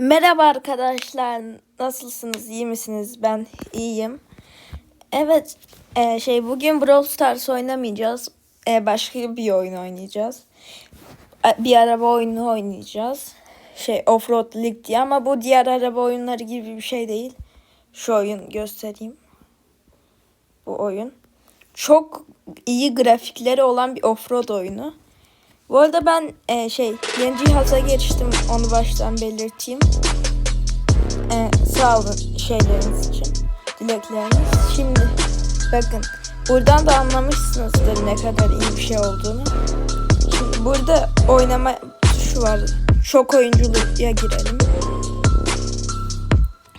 Merhaba arkadaşlar. Nasılsınız? İyi misiniz? Ben iyiyim. Evet, e, şey bugün Brawl Stars oynamayacağız. E, başka bir oyun oynayacağız. E, Bir araba oyunu oynayacağız. Şey Offroad League diye ama bu diğer araba oyunları gibi bir şey değil. Şu oyun göstereyim. Bu oyun. Çok iyi grafikleri olan bir offroad oyunu. Bu arada ben e, şey yeni cihaza geçtim. Onu baştan belirteyim. E, sağ olun şeyleriniz için. Dilekleriniz. Şimdi bakın buradan da anlamışsınızdır ne kadar iyi bir şey olduğunu. Şimdi burada oynama tuşu var. Çok oyunculuğa girelim.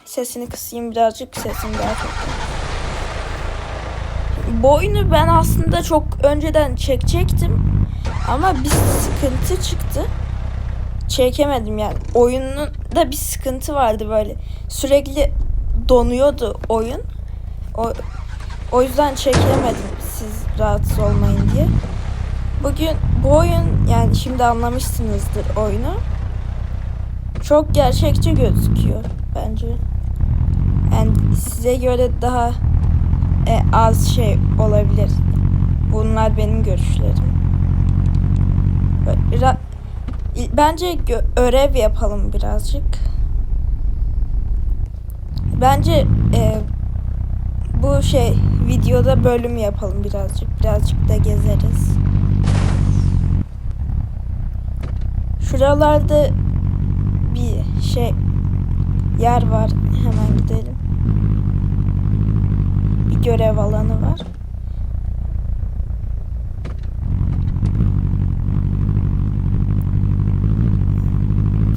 Sesini kısayım birazcık sesim daha çok. Bu oyunu ben aslında çok önceden çekecektim. Ama bir sıkıntı çıktı. Çekemedim yani. Oyunun da bir sıkıntı vardı böyle. Sürekli donuyordu oyun. O, o yüzden çekemedim siz rahatsız olmayın diye. Bugün bu oyun yani şimdi anlamışsınızdır oyunu. Çok gerçekçi gözüküyor bence. Yani size göre daha e, az şey olabilir. Bunlar benim görüşlerim. Bence örev yapalım birazcık. Bence e, bu şey videoda bölüm yapalım birazcık. Birazcık da gezeriz. Şuralarda bir şey yer var. Hemen gidelim. Bir görev alanı var.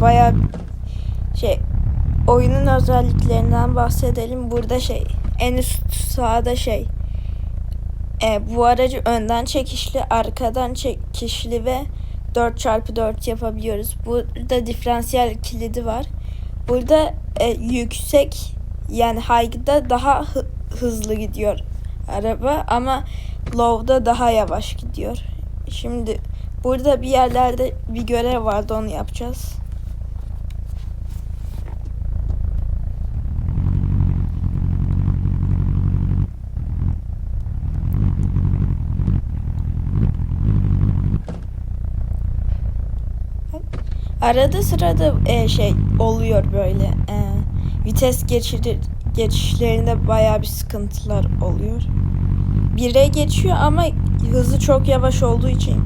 Baya şey oyunun özelliklerinden bahsedelim. Burada şey en üst sağda şey e, bu aracı önden çekişli, arkadan çekişli ve 4x4 yapabiliyoruz. Burada diferansiyel kilidi var. Burada e, yüksek yani high'da daha hı- hızlı gidiyor araba ama low'da daha yavaş gidiyor. Şimdi burada bir yerlerde bir görev vardı onu yapacağız. Arada sırada e, şey oluyor böyle e, vites geçirir, geçişlerinde baya bir sıkıntılar oluyor. Bire geçiyor ama hızı çok yavaş olduğu için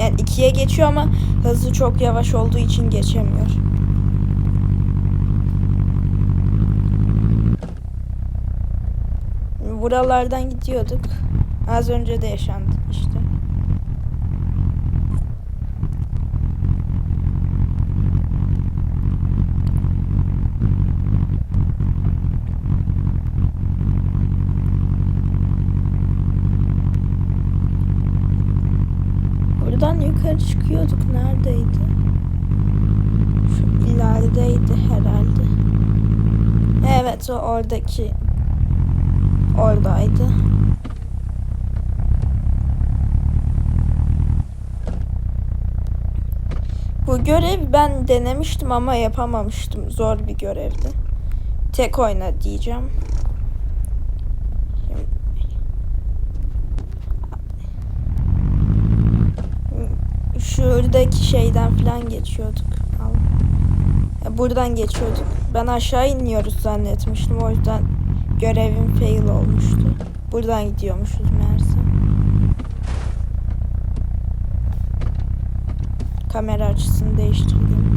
yani ikiye geçiyor ama hızı çok yavaş olduğu için geçemiyor. Buralardan gidiyorduk. Az önce de yaşandı işte. Buradan yukarı çıkıyorduk. Neredeydi? Şu ilerideydi herhalde. Evet o oradaki oradaydı. Bu görev ben denemiştim ama yapamamıştım. Zor bir görevdi. Tek oyna diyeceğim. Şuradaki şeyden falan geçiyorduk. Buradan geçiyorduk. Ben aşağı iniyoruz zannetmiştim. O yüzden görevim fail olmuştu. Buradan gidiyormuşuz meğerse. Kamera açısını değiştirdim.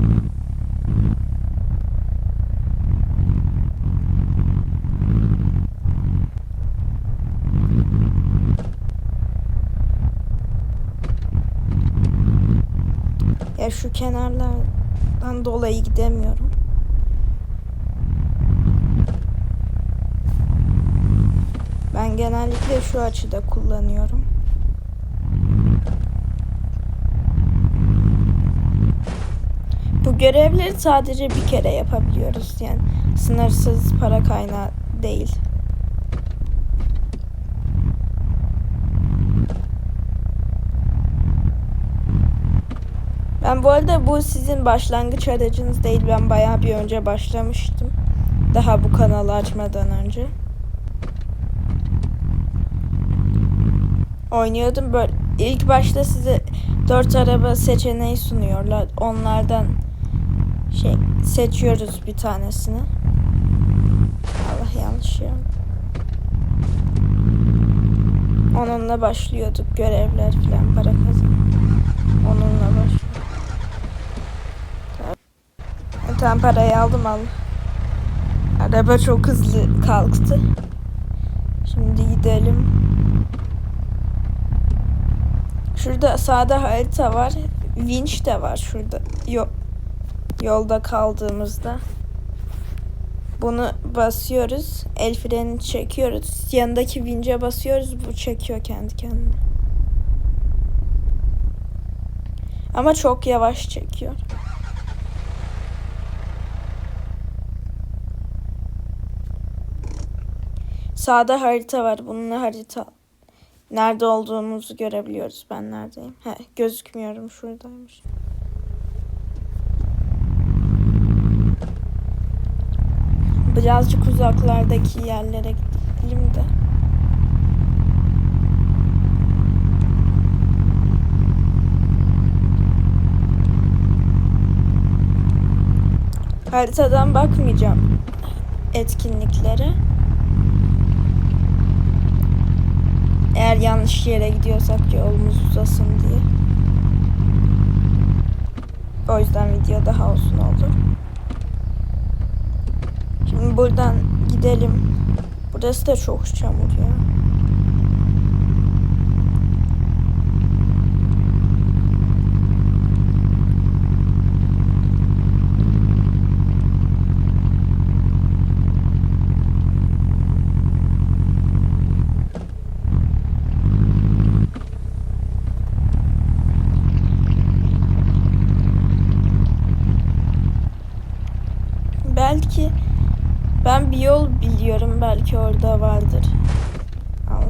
Ya şu kenarlardan dolayı gidemiyorum. Ben genellikle şu açıda kullanıyorum. Bu görevleri sadece bir kere yapabiliyoruz. Yani sınırsız para kaynağı değil. Ben bu arada bu sizin başlangıç aracınız değil. Ben bayağı bir önce başlamıştım. Daha bu kanalı açmadan önce. Oynuyordum böyle. İlk başta size dört araba seçeneği sunuyorlar. Onlardan şey seçiyoruz bir tanesini. Allah yanlış ya. Onunla başlıyorduk görevler falan para kazan. Onunla başlıyorduk. Tamam. Tamam parayı aldım al. Araba çok hızlı kalktı. Şimdi gidelim. Şurada sağda harita var. Vinç de var şurada. Yo yolda kaldığımızda. Bunu basıyoruz. El frenini çekiyoruz. Yanındaki vince basıyoruz. Bu çekiyor kendi kendine. Ama çok yavaş çekiyor. Sağda harita var. Bununla harita nerede olduğumuzu görebiliyoruz. Ben neredeyim? He, gözükmüyorum. Şuradaymış. Birazcık uzaklardaki yerlere gidelim de. Haritadan bakmayacağım etkinliklere. Eğer yanlış yere gidiyorsak yolumuz uzasın diye. O yüzden video daha uzun olur. Şimdi buradan gidelim. Burası da çok çamur ya. Belki ben bir yol biliyorum. Belki orada vardır. Al.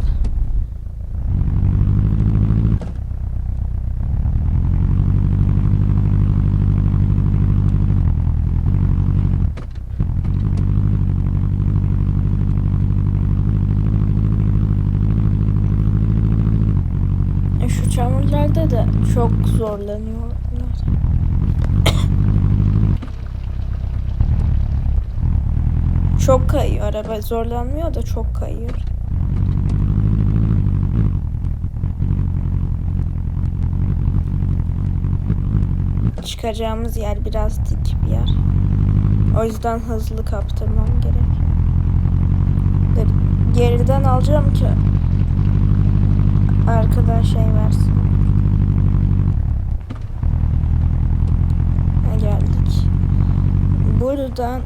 E, Şu çamurlarda da çok zorlanıyorlar. Çok kayıyor araba. Zorlanmıyor da çok kayıyor. Çıkacağımız yer biraz dik bir yer. O yüzden hızlı kaptırmam gerek. De- Geriden alacağım ki arkadan şey versin. Geldik. Buradan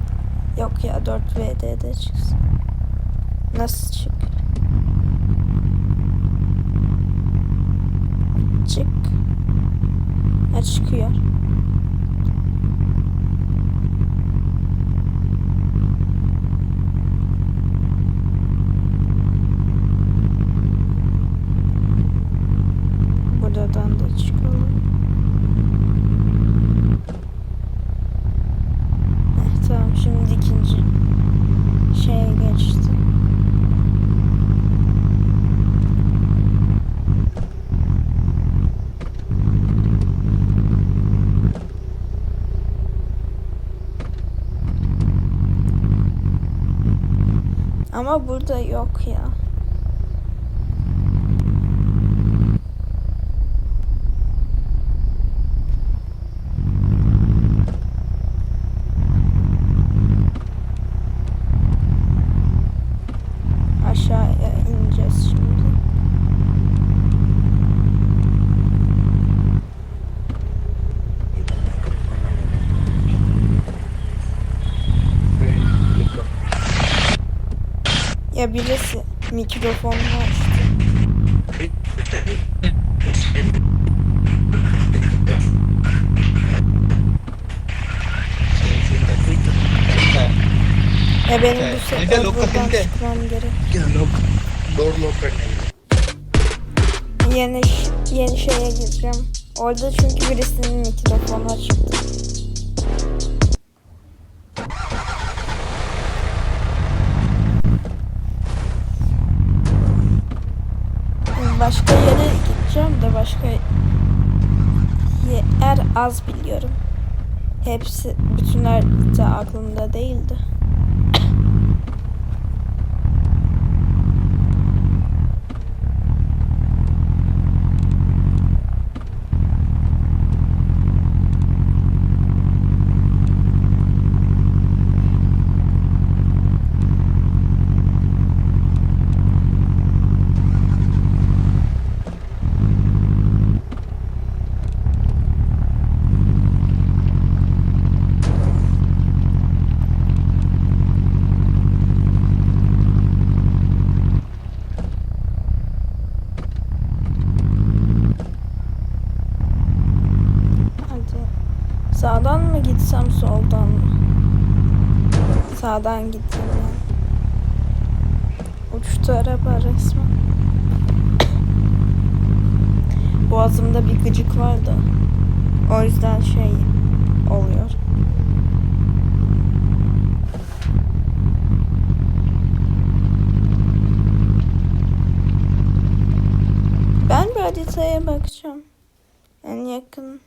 Yok ya 4VD'de çıksın. Nasıl çık? Çık. Ha çıkıyor. Buradan da çıkalım. Heh, tamam şimdi ikinci şeye geçtim. Ama burada yok ya. Ya birisi mikrofonunu açtı. Ya benim bu sefer buradan çıkmam gerek. Yeni yeni şeye gireceğim. Orada çünkü birisinin mikrofonu açıktı. Az biliyorum. Hepsi bütün harita aklımda değildi. Hadi. Sağdan mı gitsem soldan mı? Sağdan gittim ya. Uçtu araba resmen. Boğazımda bir gıcık vardı. O yüzden şey oluyor. Ben bir haritaya bakacağım. En yakın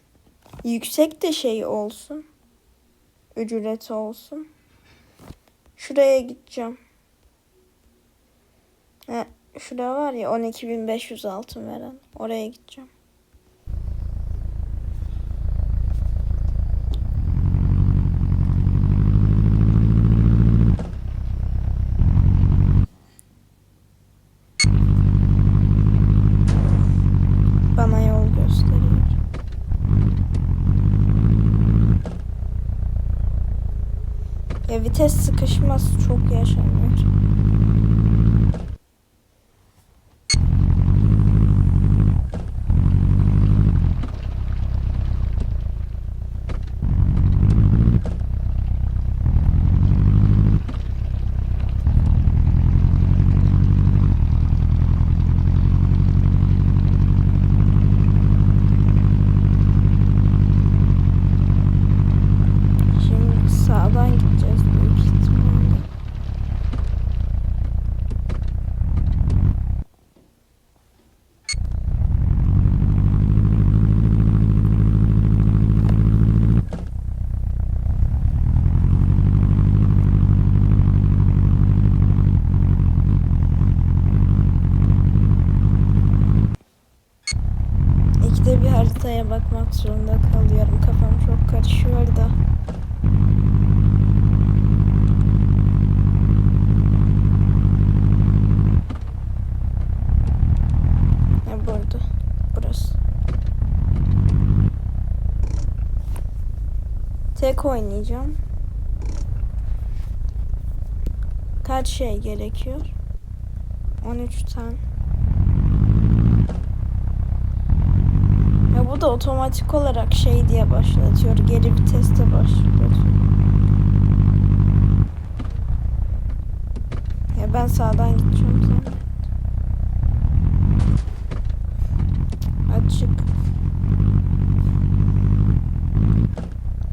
yüksek de şey olsun. Ücret olsun. Şuraya gideceğim. Ha, şurada var ya 12.500 altın veren. Oraya gideceğim. Vites sıkışması çok yaşanıyor. Şimdi sağdan gideceğiz büyük ihtimalle. İkide bir haritaya bakmak zorunda kalıyorum. Kafam çok karışıyor da. Ne burada? Burası. Tek oynayacağım. Kaç şey gerekiyor? 13 tane. Ya bu da otomatik olarak şey diye başlatıyor. Geri viteste başlatıyor. Ya ben sağdan gideceğim zaten. Açık.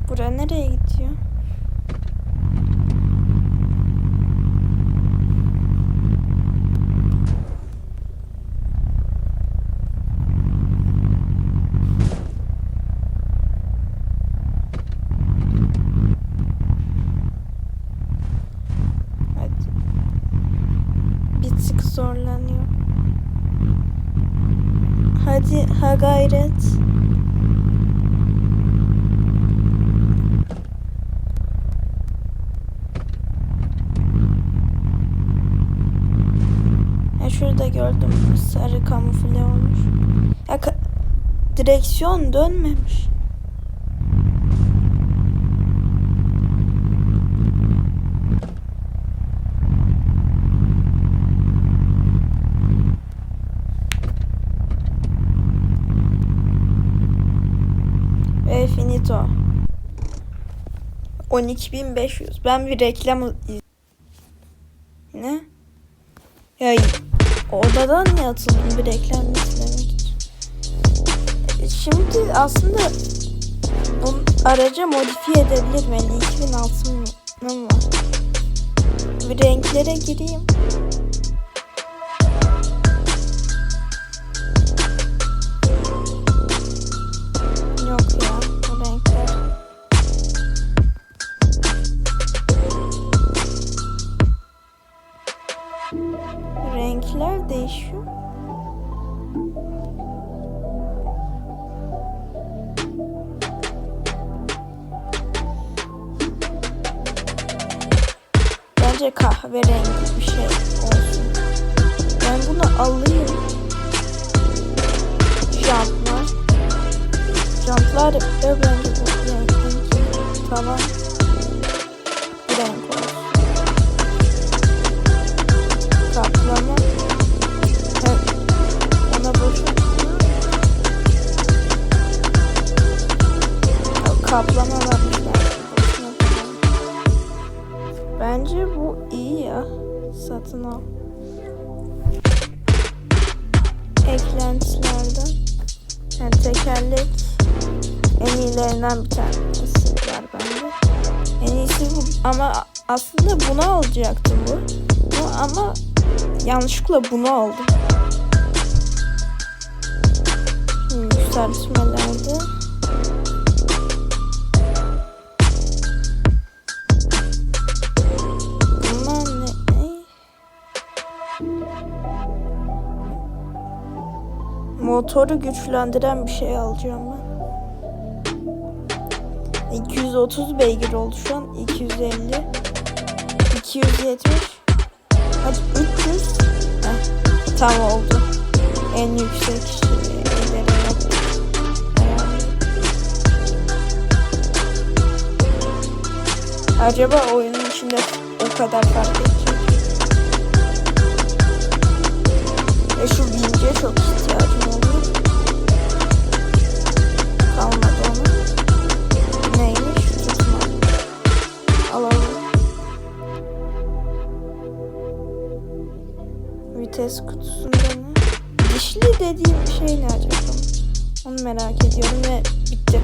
Bura nereye gidiyor? Hadi. Bir tık zorlanıyor. Hadi ha gayret. Ya şurada gördüm sarı kamufle olmuş. Ya ka- direksiyon dönmemiş. Ve finito. 12.500. Ben bir reklam Ne? Ya odadan mı atıldım bir reklam izlemek şimdi aslında bu araca modifiye edebilirim. 52 bin altınım var. Bir renklere gireyim. Bence kahverengi bir şey olsun. Ben bunu alayım. Jantlar. Jantlar da bence bu renk. Tamam. Bu renk olsun. Kaplama. Evet. Ona boşu. Kaplama vermişler. Bence bu iyi ya. Satın al. Eklentilerden. Yani tekerlek en iyilerinden bir tanesi var bence. En iyisi bu. Ama aslında bunu alacaktım bu. bu ama yanlışlıkla bunu aldım. Şimdi yükseltmelerde. Motoru güçlendiren bir şey alacağım ben. 230 beygir oldu şu an. 250. 270. Hadi 300. Heh, tam oldu. En yüksek. Ee, Acaba oyunun içinde o kadar fark edecek. Ve şu vince çok ihtiyacım dediğim şey ne acaba? Onu merak ediyorum ve bitti.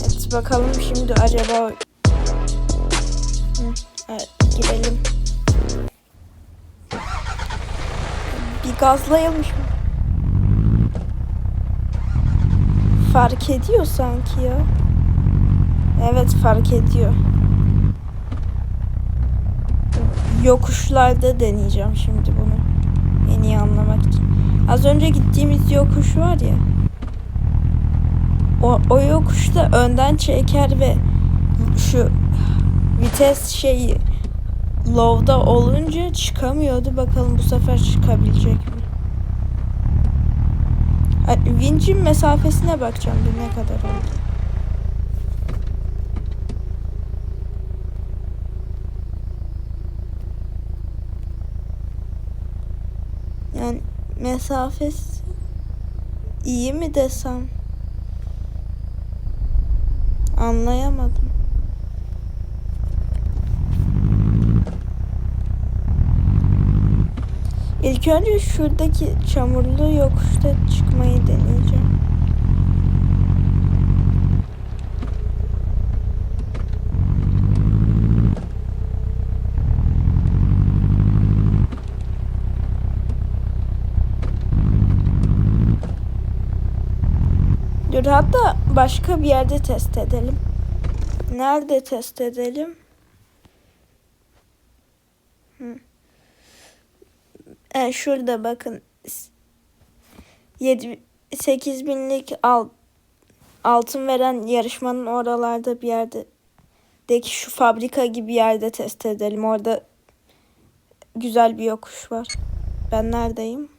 Evet bakalım şimdi acaba... Hı, evet, girelim. Bir gazlayılmış mı? Fark ediyor sanki ya. Evet fark ediyor. Yokuşlarda deneyeceğim şimdi bunu. En iyi anlamak için. Az önce gittiğimiz yokuş var ya. O, o yokuşta önden çeker ve şu vites şeyi low'da olunca çıkamıyordu. Bakalım bu sefer çıkabilecek mi? Vincin mesafesine bakacağım bir ne kadar oldu. Yani mesafesi iyi mi desem? Anlayamadım. İlk önce şuradaki çamurlu yokuşta çıkmayı deneyeceğim. Dur hatta başka bir yerde test edelim. Nerede test edelim? Hı. E, şurada bakın. 7 8 binlik al, altın veren yarışmanın oralarda bir yerde deki şu fabrika gibi yerde test edelim. Orada güzel bir yokuş var. Ben neredeyim?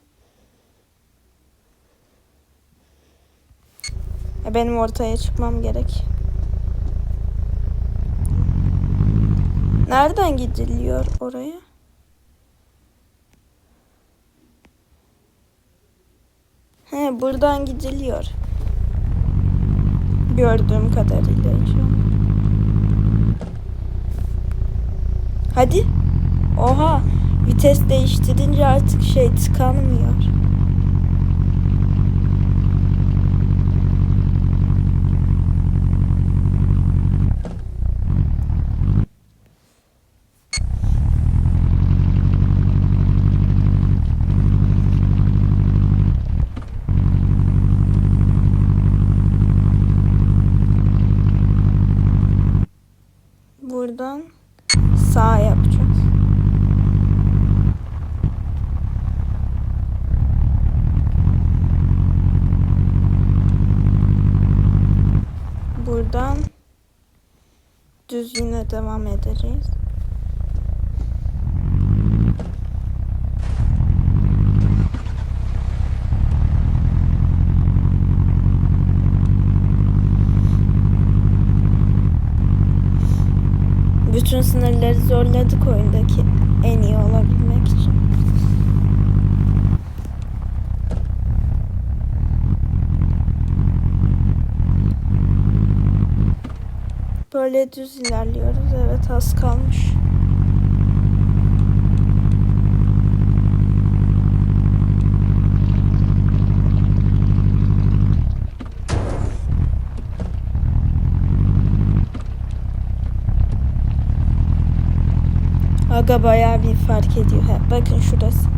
Benim ortaya çıkmam gerek. Nereden gidiliyor oraya? He buradan gidiliyor. Gördüğüm kadarıyla. Hadi. Oha. Vites değiştirince artık şey tıkanmıyor. Buradan sağ yapacağız. Buradan düz yine devam edeceğiz. Bütün sınırları zorladık oyundaki en iyi olabilmek için. Böyle düz ilerliyoruz. Evet az kalmış. Aga bayağı bir fark ediyor. He, bakın şurası.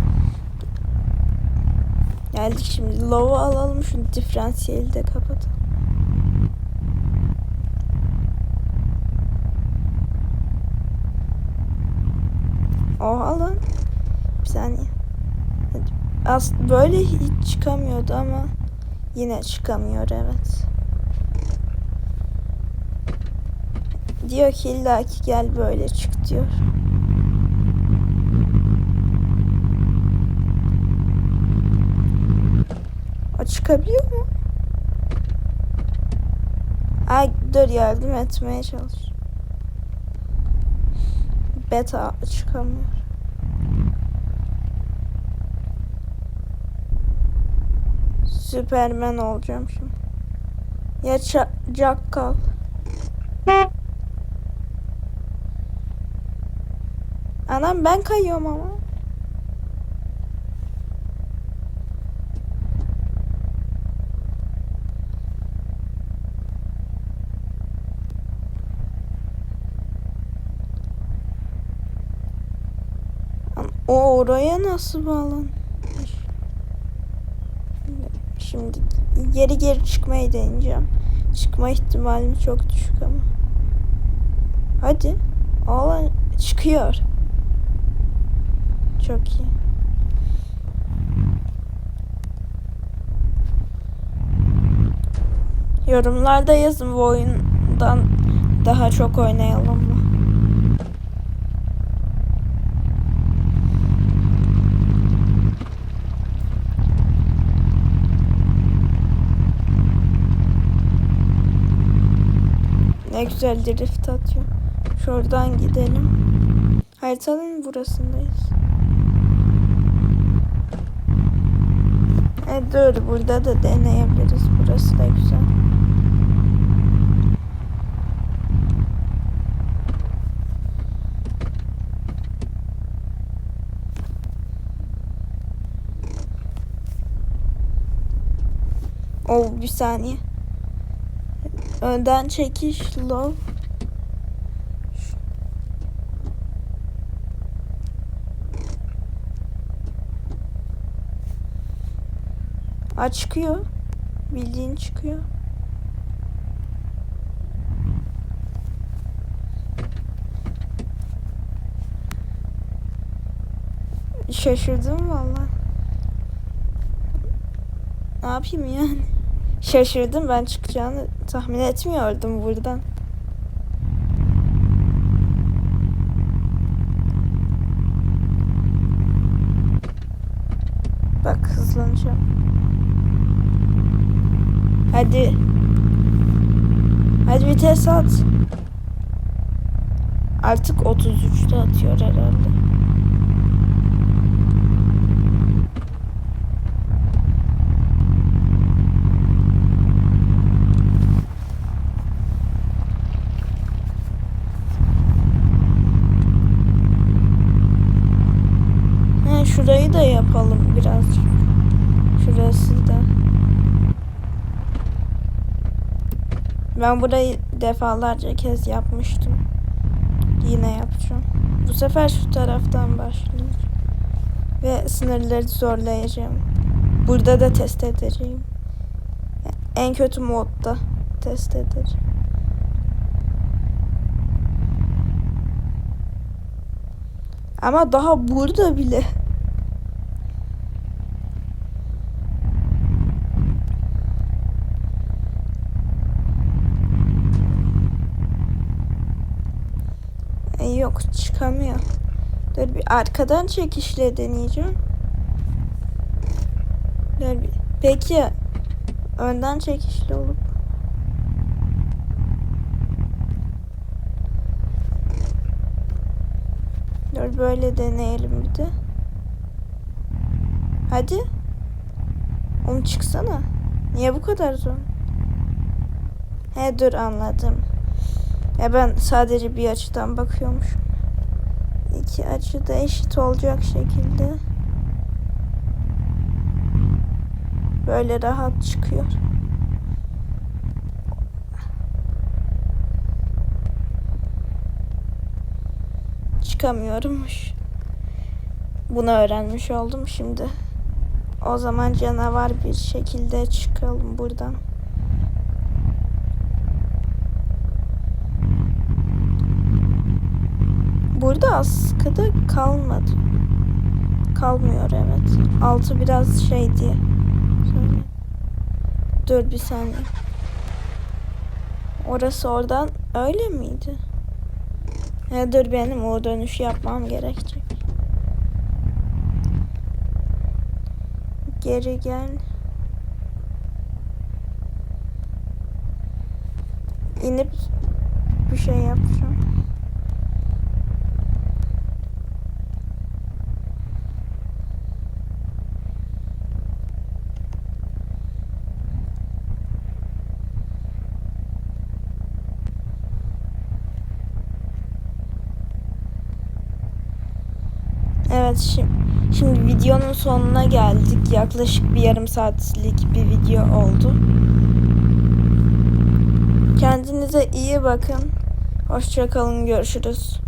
Geldik şimdi. Low'u alalım. Şu diferansiyeli de kapatalım. Oha lan. Bir saniye. As böyle hiç çıkamıyordu ama yine çıkamıyor evet. Diyor ki illa ki gel böyle çık diyor. O çıkabiliyor mu? Ay dur yardım etmeye çalış. Beta çıkamıyor. Süpermen olacağım şimdi. Ya Jackal. Anam ben kayıyorum ama. O oraya nasıl bağlanmış? Şimdi geri geri çıkmayı deneyeceğim. Çıkma ihtimalim çok düşük ama. Hadi. Aa, çıkıyor. Çok iyi. Yorumlarda yazın bu oyundan daha çok oynayalım mı? Ne güzel drift atıyor. Şuradan gidelim. Haritanın burasındayız. E dur burada da deneyebiliriz. Burası da güzel. Oh bir saniye. Önden çekiş low. Aa çıkıyor. Bildiğin çıkıyor. Şaşırdım valla. Ne yapayım yani? Şaşırdım ben çıkacağını tahmin etmiyordum buradan. Bak hızlanacağım. Hadi. Hadi vites at. Artık 33'te atıyor herhalde. Ben burayı defalarca kez yapmıştım. Yine yapacağım. Bu sefer şu taraftan başlayacağım. Ve sınırları zorlayacağım. Burada da test edeceğim. En kötü modda test edeceğim. Ama daha burada bile çıkamıyor. Dur bir arkadan çekişle deneyeceğim. Dur bir. Peki önden çekişli olup Dur böyle deneyelim bir de. Hadi. Oğlum çıksana. Niye bu kadar zor? He dur anladım. Ya ben sadece bir açıdan bakıyormuşum. İki açı da eşit olacak şekilde. Böyle rahat çıkıyor. Çıkamıyormuş. Bunu öğrenmiş oldum şimdi. O zaman canavar bir şekilde çıkalım buradan. Burada askıda kalmadı. Kalmıyor evet. Altı biraz şey diye. Dur bir saniye. Orası oradan öyle miydi? He, dur benim o dönüşü yapmam gerekecek. Geri gel. İnip bir şey yapacağım. Evet şimdi, videonun sonuna geldik. Yaklaşık bir yarım saatlik bir video oldu. Kendinize iyi bakın. Hoşçakalın görüşürüz.